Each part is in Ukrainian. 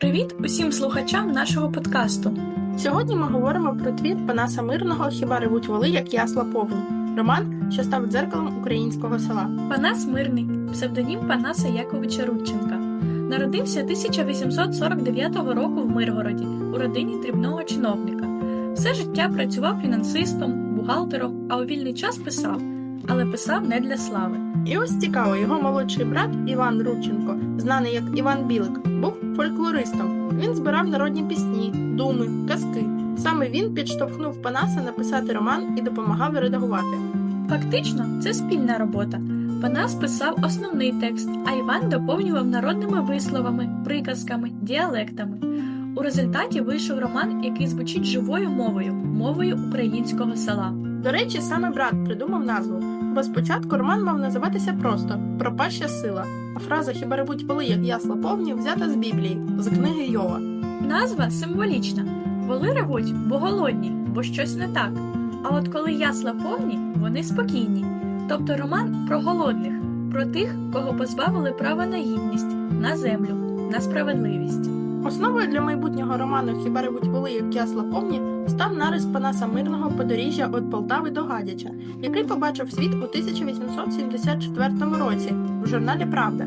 Привіт усім слухачам нашого подкасту. Сьогодні ми говоримо про твір Панаса Мирного Хіба ревуть воли, як ясла повні. Роман, що став дзеркалом українського села. Панас Мирний, псевдонім Панаса Яковича Рудченка. Народився 1849 року в Миргороді у родині дрібного чиновника. Все життя працював фінансистом, бухгалтером, а у вільний час писав, але писав не для слави. І ось цікаво, його молодший брат Іван Рудченко, знаний як Іван Білик, був фольклористом. Він збирав народні пісні, думи, казки. Саме він підштовхнув Панаса написати роман і допомагав редагувати. Фактично, це спільна робота. Панас писав основний текст, а Іван доповнював народними висловами, приказками, діалектами. У результаті вийшов роман, який звучить живою мовою, мовою українського села. До речі, саме брат придумав назву, бо спочатку роман мав називатися просто Пропаща сила, а фраза Хіба ревуть воли, як ясла повні взята з Біблії, з книги Йова. Назва символічна. Воли ревуть, бо голодні, бо щось не так. А от коли ясла повні, вони спокійні. Тобто роман про голодних, про тих, кого позбавили права на гідність, на землю, на справедливість. Основою для майбутнього роману Хіба ревуть воли, як ясла повні став нарис Панаса Мирного подоріжжя від Полтави до Гадяча, який побачив світ у 1874 році в журналі Правда.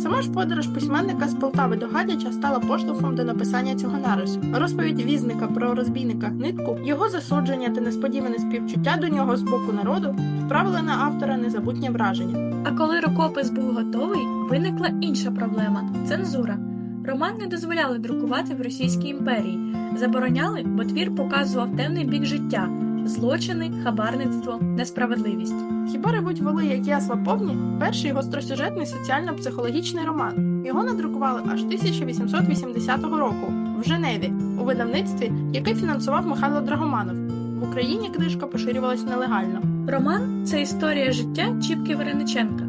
Сама ж подорож письменника з Полтави до Гадяча стала поштовхом до написання цього нарису. Розповідь візника про розбійника Гнитку, його засудження та несподіване співчуття до нього з боку народу вправили на автора незабутнє враження. А коли рукопис був готовий, виникла інша проблема цензура. Роман не дозволяли друкувати в Російській імперії, забороняли, бо твір показував темний бік життя, злочини, хабарництво, несправедливість. Хіба ревуть воли, як ясла повні? Перший гостросюжетний соціально-психологічний роман. Його надрукували аж 1880 року в Женеві у видавництві, яке фінансував Михайло Драгоманов. В Україні книжка поширювалась нелегально. Роман це історія життя Чіпки Верениченка,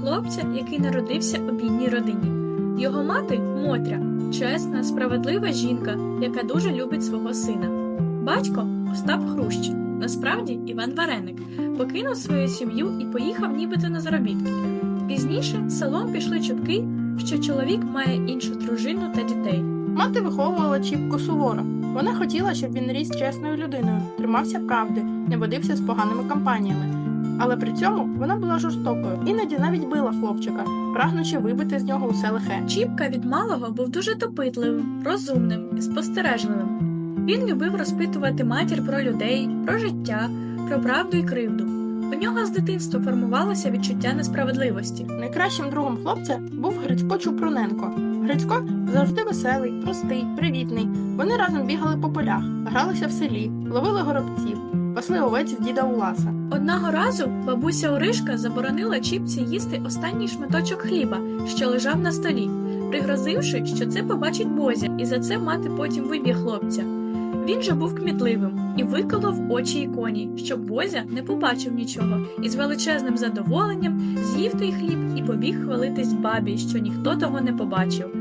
хлопця, який народився у бідній родині. Його мати Мотря, чесна, справедлива жінка, яка дуже любить свого сина. Батько Остап Хрущ, насправді Іван Вареник, покинув свою сім'ю і поїхав нібито на заробітки. Пізніше селом пішли чутки, що чоловік має іншу дружину та дітей. Мати виховувала Чіпку суворо. Вона хотіла, щоб він ріс чесною людиною, тримався правди, не водився з поганими компаніями. Але при цьому вона була жорстокою, іноді навіть била хлопчика, прагнучи вибити з нього усе лихе. Чіпка від малого був дуже допитливим, розумним і спостережливим. Він любив розпитувати матір про людей, про життя, про правду і кривду. У нього з дитинства формувалося відчуття несправедливості. Найкращим другом хлопця був Грицько Чупруненко. Грицько завжди веселий, простий, привітний. Вони разом бігали по полях, гралися в селі, ловили горобців, пасли овець в діда Уласа. Одного разу бабуся Оришка заборонила Чіпці їсти останній шматочок хліба, що лежав на столі, пригрозивши, що це побачить Бозя, і за це мати потім виб'є хлопця. Він же був кмітливим і виколов очі іконі, щоб Бозя не побачив нічого, і з величезним задоволенням з'їв той хліб і побіг хвалитись бабі, що ніхто того не побачив.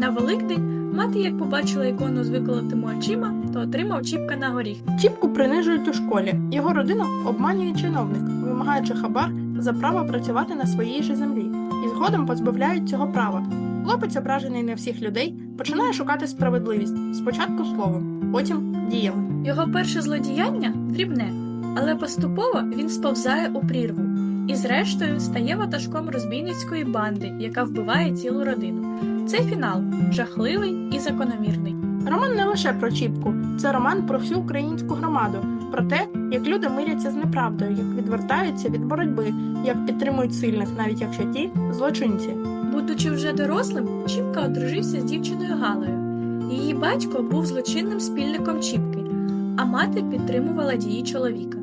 На Великдень мати, як побачила ікону з виколотими очима, то отримав чіпка на горіх. Чіпку принижують у школі. Його родину обманює чиновник, вимагаючи хабар за право працювати на своїй же землі, і згодом позбавляють цього права. Хлопець, ображений на всіх людей, починає шукати справедливість спочатку словом, потім діями. Його перше злодіяння дрібне, але поступово він сповзає у прірву і, зрештою, стає ватажком розбійницької банди, яка вбиває цілу родину. Цей фінал жахливий і закономірний. Роман не лише про Чіпку, це роман про всю українську громаду, про те, як люди миряться з неправдою, як відвертаються від боротьби, як підтримують сильних, навіть якщо ті злочинці. Будучи вже дорослим, Чіпка одружився з дівчиною Галою. Її батько був злочинним спільником Чіпки, а мати підтримувала дії чоловіка.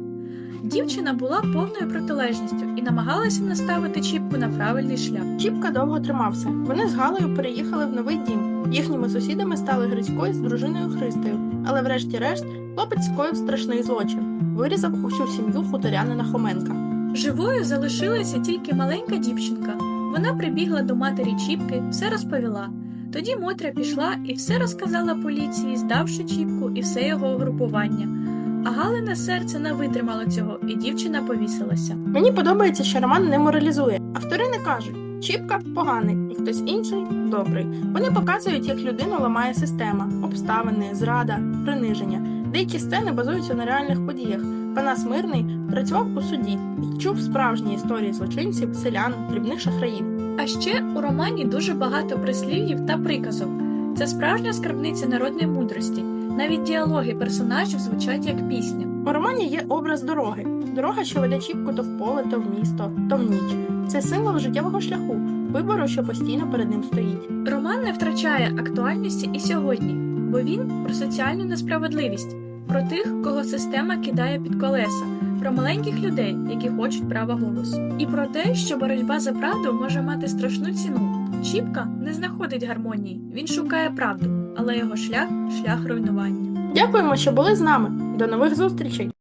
Дівчина була повною протилежністю і намагалася наставити Чіпку на правильний шлях. Чіпка довго тримався. Вони з Галею переїхали в новий дім. Їхніми сусідами стали Грицько з дружиною Христею. Але врешті-решт хлопець скоїв страшний злочин. Вирізав усю сім'ю хуторянина Хоменка. Живою залишилася тільки маленька дівчинка. Вона прибігла до матері Чіпки, все розповіла. Тоді Мотря пішла і все розказала поліції, здавши Чіпку і все його угрупування. А Галине серце не витримало цього, і дівчина повісилася. Мені подобається, що роман не моралізує. Автори не кажуть, Чіпка поганий і хтось інший добрий. Вони показують, як людину ламає система, обставини, зрада, приниження. Деякі сцени базуються на реальних подіях. Панас Мирний працював у суді і чув справжні історії злочинців, селян, дрібних шахраїв. А ще у романі дуже багато прислів'їв та приказок. Це справжня скарбниця народної мудрості. Навіть діалоги персонажів звучать як пісня. У романі є образ дороги. Дорога, що веде Чіпку то в поле, то в місто, то в ніч. Це символ життєвого шляху, вибору, що постійно перед ним стоїть. Роман не втрачає актуальності і сьогодні, бо він про соціальну несправедливість, про тих, кого система кидає під колеса, про маленьких людей, які хочуть права голосу, і про те, що боротьба за правду може мати страшну ціну. Чіпка не знаходить гармонії, він шукає правду, але його шлях шлях руйнування. Дякуємо, що були з нами. До нових зустрічей!